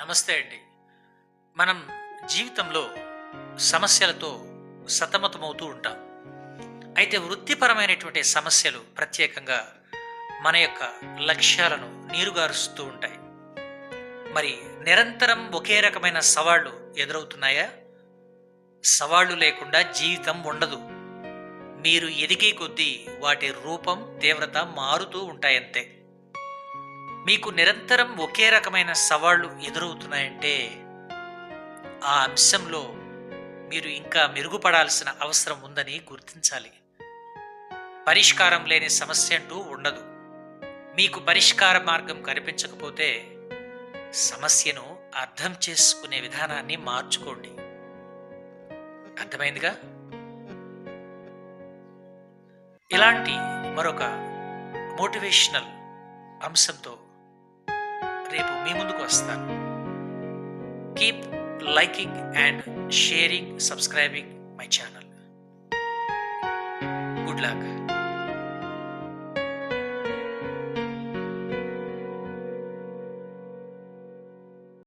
నమస్తే అండి. మనం జీవితంలో సమస్యలతో సతమతమవుతూ ఉంటాం. అయితే వృత్తిపరమైనటువంటి సమస్యలు ప్రత్యేకంగా మన యొక్క లక్ష్యాలను నీరుగారుస్తూ ఉంటాయి. మరి నిరంతరం ఒకే రకమైన సవాళ్ళు ఎదురవుతున్నాయా? సవాళ్ళు లేకుండా జీవితం ఉండదు. మీరు ఎదిగే కొద్దీ వాటి రూపం తీవ్రత మారుతూ ఉంటాయంతే. మీకు నిరంతరం ఒకే రకమైన సవాళ్ళు ఎదురవుతున్నాయంటే ఆ అంశంలో మీరు ఇంకా మెరుగుపడాల్సిన అవసరం ఉందని గుర్తించాలి. పరిష్కారం లేని సమస్య అంటూ ఉండదు. మీకు పరిష్కార మార్గం కనిపించకపోతే సమస్యను అర్థం చేసుకునే విధానాన్ని మార్చుకోండి. అర్థమైందిగా? ఇలాంటి మరొక మోటివేషనల్ అంశంతో రేపు మీ ముందుకు వస్తాను. Keep liking and sharing subscribing my channel good luck